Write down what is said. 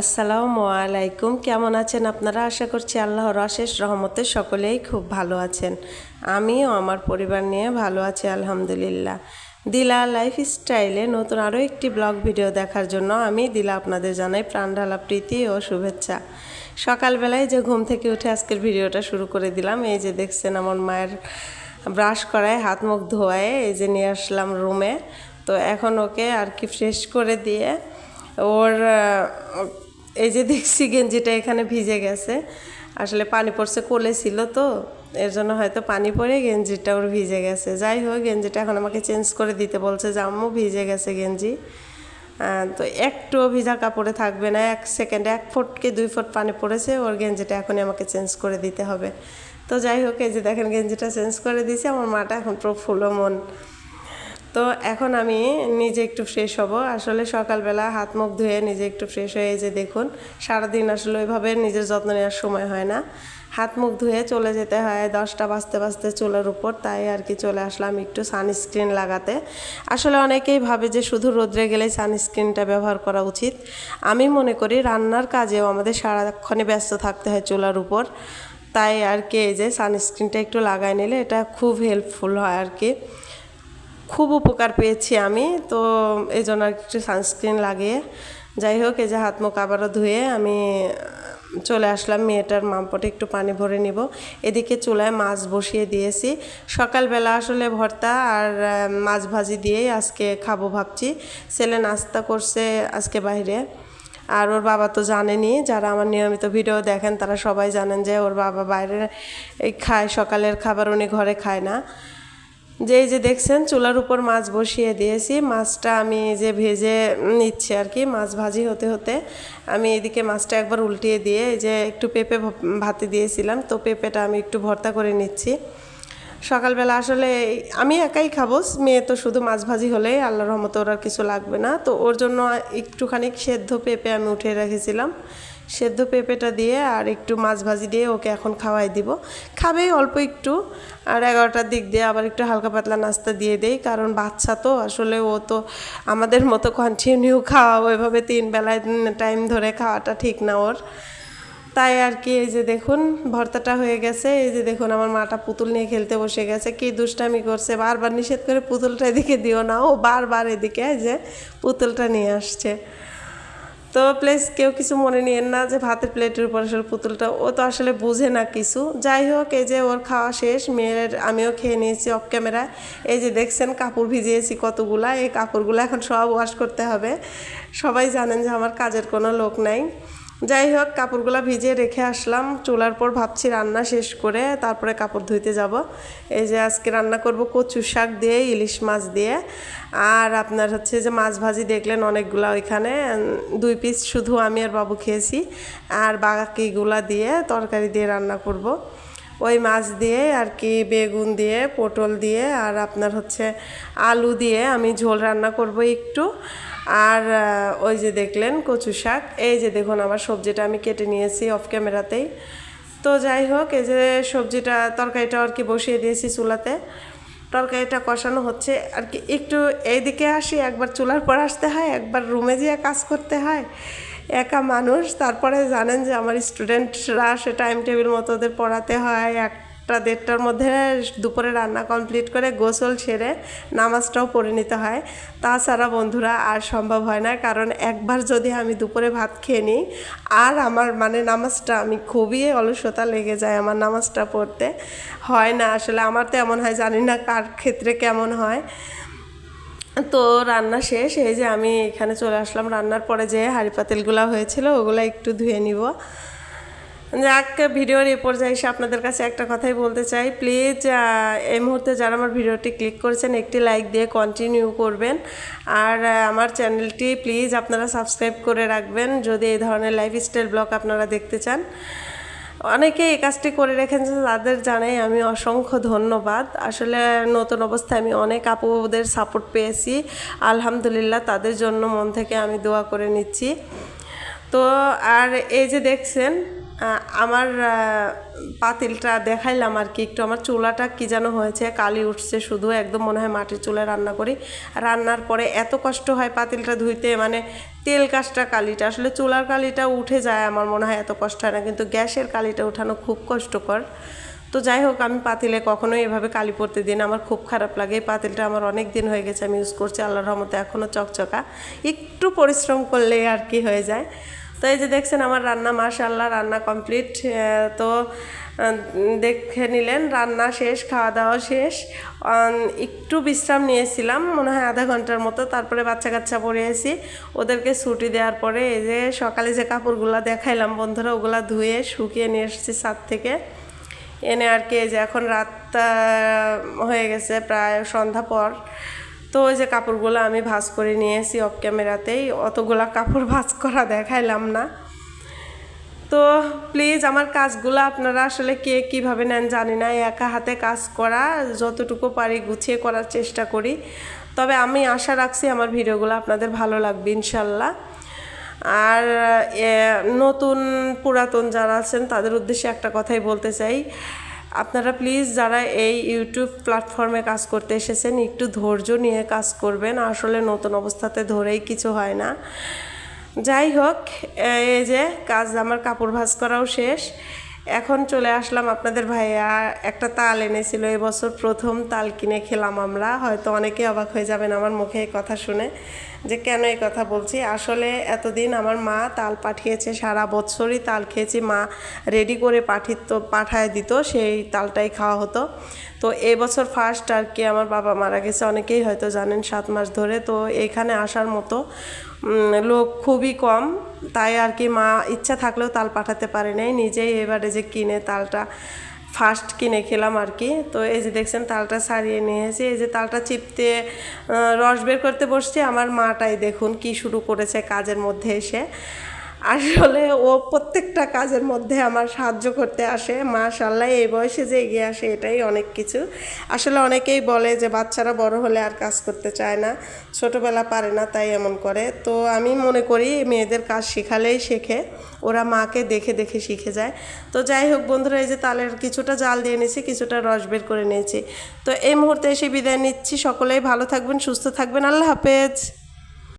আসসালামু আলাইকুম। কেমন আছেন আপনারা? আশা করছি আল্লাহর অশেষ রহমতে সকলেই খুব ভালো আছেন। আমিও আমার পরিবার নিয়ে ভালো আছি, আলহামদুলিল্লাহ। দিলা লাইফ স্টাইলে নতুন আরও একটি ব্লগ ভিডিও দেখার জন্য আমি দিলা আপনাদের জানাই প্রাণঢালা, প্রীতি ও শুভেচ্ছা। সকালবেলায় যে ঘুম থেকে উঠে আজকের ভিডিওটা শুরু করে দিলাম, এই যে দেখছেন আমার মায়ের ব্রাশ করায় হাত মুখ ধোয়ায়, এই যে নিয়ে আসলাম রুমে। তো এখন ওকে আর কি ফ্রেশ করে দিয়ে ওর এই যে দেখছি গেঞ্জিটা এখানে ভিজে গেছে, আসলে পানি পড়ছে, কোলে ছিল তো, এর জন্য হয়তো পানি পড়ে গেঞ্জিটা ওর ভিজে গেছে। যাই হোক, গেঞ্জিটা এখন আমাকে চেঞ্জ করে দিতে বলছে যে, আম্মু, ভিজে গেছে গেঞ্জি। তো একটুও ভিজা কাপড়ে থাকবে না, এক সেকেন্ডে এক ফুট কি দুই ফুট পানি পড়েছে, ওর গেঞ্জিটা এখনই আমাকে চেঞ্জ করে দিতে হবে। তো যাই হোক, এই যে দেখেন, গেঞ্জিটা চেঞ্জ করে দিয়েছে, আমার মাটা এখন প্রফুল্ল মন। তো এখন আমি নিজে একটু ফ্রেশ হব। আসলে সকালবেলা হাত মুখ ধুয়ে নিজে একটু ফ্রেশ হয়ে যে দেখুন, সারাদিন আসলে ওইভাবে নিজের যত্ন নেওয়ার সময় হয় না। হাত মুখ ধুয়ে চলে যেতে হয় দশটা বাজতে বাজতে চুলের উপর, তাই আর কি চলে আসলাম একটু সানস্ক্রিন লাগাতে। আসলে অনেকেই ভাবে যে শুধু রোদ্রে গেলেই সানস্ক্রিনটা ব্যবহার করা উচিত। আমি মনে করি রান্নার কাজেও আমাদের সারাক্ষণে ব্যস্ত থাকতে হয় চুলার উপর। তাই আর কি এই যে সানস্ক্রিনটা একটু লাগাই নিলে এটা খুব হেল্পফুল হয় আর কি। খুব উপকার পেয়েছি আমি, তো এই জন্য আর একটু সানস্ক্রিন লাগিয়ে যাই হোক, এই যে হাত মুখ আবারও ধুয়ে আমি চলে আসলাম মেয়েটার মামপটে, একটু পানি ভরে নিব। এদিকে চুলায় মাছ বসিয়ে দিয়েছি। সকালবেলা আসলে ভর্তা আর মাছ ভাজি দিয়েই আজকে খাব ভাবছি। ছেলে নাস্তা করছে আজকে বাইরে। আর ওর বাবা তো জানেনি, যারা আমার নিয়মিত ভিডিও দেখেন তারা সবাই জানেন যে ওর বাবা বাইরে এই খায়, সকালের খাবার উনি ঘরে খায় না। যে এই যে দেখছেন, চুলার উপর মাছ বসিয়ে দিয়েছি। মাছটা আমি যে ভেজে নিচ্ছি আর কি, মাছ ভাজি হতে হতে। আমি এদিকে মাছটা একবার উল্টিয়ে দিয়ে এই যে একটু পেঁপে ভাতে দিয়েছিলাম। তো পেঁপেটা আমি একটু ভর্তা করে নিচ্ছি। সকালবেলা আসলে আমি একাই খাব, মেয়ে তো শুধু মাছ ভাজি হলেই আল্লাহর রহমতে ওর আর কিছু লাগবে না। তো ওর জন্য একটুখানি সেদ্ধ পেঁপে আমি উঠে রেখেছিলাম। সেদ্ধ পেঁপেটা দিয়ে আর একটু মাছ ভাজি দিয়ে ওকে এখন খাওয়াই দিব। খাবে অল্প একটু, আর এগারোটার দিক দিয়ে আবার একটু হালকা পাতলা নাস্তা দিয়ে দেই, কারণ বাচ্চা তো আসলে ও তো আমাদের মতো কন্টিনিউ খাওয়া, ওইভাবে তিন বেলায় টাইম ধরে খাওয়াটা ঠিক না ওর। তাই আর কি, এই যে দেখুন, ভর্তাটা হয়ে গেছে। এই যে দেখুন, আমার মাটা পুতুল নিয়ে খেলতে বসে গেছে। কি দুষ্টামি করছে, বারবার নিষেধ করে পুতুলটা এদিকে দিও না। ও বারবার এদিকে যে পুতুলটা নিয়ে আসছে। তো প্লিজ কেউ কিছু মনে নিয়েন না যে ভাতের প্লেটের উপর আসলে পুতুলটা, ও তো আসলে বুঝে না কিছু। যাই হোক, এই যে ওর খাওয়া শেষ, মেয়ের আমিও খেয়ে নিয়েছি অফ ক্যামেরায় এই যে দেখছেন, কাপড় ভিজিয়েছি কতগুলা, এই কাপড়গুলো এখন সব ওয়াশ করতে হবে। সবাই জানেন যে আমার কাজের কোনো লোক নাই। যাই হোক, কাপড়গুলো ভিজিয়ে রেখে আসলাম। চুলার পর ভাবছি রান্না শেষ করে তারপরে কাপড় ধুইতে যাব। এই যে আজকে রান্না করব কচু শাক দিয়ে, ইলিশ মাছ দিয়ে। আর আপনার হচ্ছে যে মাছ ভাজি দেখলেন অনেকগুলো ওইখানে। দুই পিস শুধু আমি আর বাবু খেয়েছি। আর বাকিগুলা দিয়ে তরকারি দিয়ে রান্না করব। ওই মাছ দিয়ে আর কি বেগুন দিয়ে, পটল দিয়ে আর আপনার হচ্ছে আলু দিয়ে আমি ঝোল রান্না করব একটু। আর ওই যে দেখলেন কচু শাক, এই যে দেখুন আমার সবজিটা আমি কেটে নিয়েছি অফ ক্যামেরাতেই তো যাই হোক, এই যে সবজিটা, তরকারিটা আর কি বসিয়ে দিয়েছি চুলাতে। তরকারিটা কষানো হচ্ছে আর কি, একটু এইদিকে আসি, একবার চুলার পর আসতে হয়, একবার রুমে যেয়ে কাজ করতে হয়। একা মানুষ, তারপরে জানেন যে আমার স্টুডেন্টরা সে টাইম টেবিল মতো ওদের পড়াতে হয়। একটা দেড়টার মধ্যে দুপুরে রান্না কমপ্লিট করে গোসল সেরে নামাজটাও পড়ে নিতে হয়। তাছাড়া বন্ধুরা, আর সম্ভব হয় না, কারণ একবার যদি আমি দুপুরে ভাত খেয়ে নিই, আর আমার মানে নামাজটা আমি খুবই অলসতা লেগে যায় আমার নামাজটা পড়তে। হয় না, আসলে আমার তো এমন হয়, জানি না কার ক্ষেত্রে কেমন হয়। তো রান্না শেষ, এই যে আমি এখানে চলে আসলাম। রান্নার পরে যে হাঁড়ি পাতিলগুলো হয়েছিল, ওগুলো একটু ধুয়ে নিব। যাক, ভিডিওর এ পর্যায়ে এসে আপনাদের কাছে একটা কথাই বলতে চাই। প্লিজ এই মুহূর্তে যারা আমার ভিডিওটি ক্লিক করেছেন, একটি লাইক দিয়ে কন্টিনিউ করবেন। আর আমার চ্যানেলটি প্লিজ আপনারা সাবস্ক্রাইব করে রাখবেন, যদি এই ধরনের লাইফস্টাইল ব্লগ আপনারা দেখতে চান। অনেকে এই কাজটি করে রেখেছেন, তাদের জানাই আমি অসংখ্য ধন্যবাদ। আসলে নতুন অবস্থায় আমি অনেক আপুদের সাপোর্ট পেয়েছি। আলহামদুলিল্লাহ, তাদের জন্য মন থেকে আমি দোয়া করে নিচ্ছি। তো আর এই যে দেখছেন আমার পাতিলটা দেখাইলাম আর কি, একটু আমার চুলাটা কি যেন হয়েছে, কালি উঠছে শুধু, একদম মনে হয় মাটির চুলায় রান্না করি। রান্নার পরে এত কষ্ট হয় পাতিলটা ধুইতে মানে তেল কাজটা কালিটা, আসলে চুলার কালিটা উঠে যায় আমার মনে হয় এত কষ্ট হয় না, কিন্তু গ্যাসের কালিটা উঠানো খুব কষ্টকর। তো যাই হোক, আমি পাতিলে কখনোই এভাবে কালি পড়তে দিন আমার খুব খারাপ লাগে, এই পাতিলটা আমার অনেক দিন হয়ে গেছে, আমি ইউজ করছি, আল্লাহর রহমতে এখনও চকচকা। একটু পরিশ্রম করলেই আর কি হয়ে যায়। তো এই যে দেখছেন আমার রান্না মাশাল্লাহ রান্না কমপ্লিট তো দেখে নিলেন রান্না শেষ খাওয়া দাওয়া শেষ একটু বিশ্রাম নিয়েছিলাম, মনে হয় আধা ঘণ্টার মতো, তারপরে বাচ্চা কাচ্চা পড়িয়েছি। ওদেরকে ছুটি দেওয়ার পরে এই যে সকালে যে কাপড়গুলো দেখাইলাম, বন্ধুরা ওগুলা ধুয়ে শুকিয়ে নিয়ে এসেছি ছাদ থেকে। এনে আর কি যে এখন রাত হয়ে গেছে, প্রায় সন্ধ্যা পর। তো ওই যে কাপড়গুলো আমি ভাঁজ করে নিয়েছি অফ ক্যামেরাতেই অতগুলা কাপড় ভাঁজ করা দেখাইলাম না। তো প্লিজ আমার কাজগুলো আপনারা আসলে কে কীভাবে নেন জানি না, একা হাতে কাজ করা, যতটুকু পারি গুছিয়ে করার চেষ্টা করি। তবে আমি আশা রাখছি আমার ভিডিওগুলো আপনাদের ভালো লাগবে ইনশাল্লাহ। আর নতুন পুরাতন যারা আছেন তাদের উদ্দেশ্যে একটা কথাই বলতে চাই। আপনারা প্লিজ যারা এই ইউটিউব প্ল্যাটফর্মে কাজ করতে এসেছেন, একটু ধৈর্য নিয়ে কাজ করবেন। আসলে নতুন অবস্থাতে ধরেই কিছু হয় না। যাই হোক এই যে কাজ আমার কাপড় ভাজ করাও শেষ। এখন চলে আসলাম আপনাদের ভাইয়া। একটা তাল এনেছিল, এবছর প্রথম তাল কিনে খেলাম আমরা। হয়তো অনেকে অবাক হয়ে যাবেন আমার মুখে এই কথা শুনে যে কেন এই কথা বলছি। আসলে এতদিন আমার মা তাল পাঠিয়েছে, সারা বছরই তাল খেয়েছি। মা রেডি করে পাঠিত, পাঠায় দিত, সেই তালটাই খাওয়া হতো। তো এই বছর ফার্স্ট আর কি আমার বাবা মারা গেছে। অনেকেই হয়তো জানেন সাত মাস ধরে। তো এখানে আসার মতো লোক খুবই কম। তাই আর কি মা ইচ্ছা থাকলেও তাল পাঠাতে পারে নাই। নিজেই এবারে যে কিনে তালটা ফার্স্ট কিনে খেলাম আর কি। তো এই যে দেখছেন, তালটা সারিয়ে নিয়েছি। এই যে তালটা চিপতে রস বের করতে বসছি। আমার মাটাই দেখুন কি শুরু করেছে কাজের মধ্যে এসে। আসলে ও প্রত্যেকটা কাজের মধ্যে আমার সাহায্য করতে আসে। মাশাল্লাহ এই বয়সে যে এগিয়ে আসে এটাই অনেক কিছু। আসলে অনেকেই বলে যে বাচ্চারা বড় হলে আর কাজ করতে চায় না, ছোটবেলা পারে না তাই এমন করে। তো আমি মনে করি মেয়েদের কাজ শেখালেই শেখে, ওরা মাকে দেখে দেখে শিখে যায়। তো যাই হোক বন্ধুরা, এই যে তালের কিছুটা জাল দিয়ে নিয়েছি, কিছুটা রস বের করে নিয়েছি। তো এই মুহূর্তে এসে বিদায় নিচ্ছি। সকলেই ভালো থাকবেন, সুস্থ থাকবেন। আল্লাহ হাফেজ।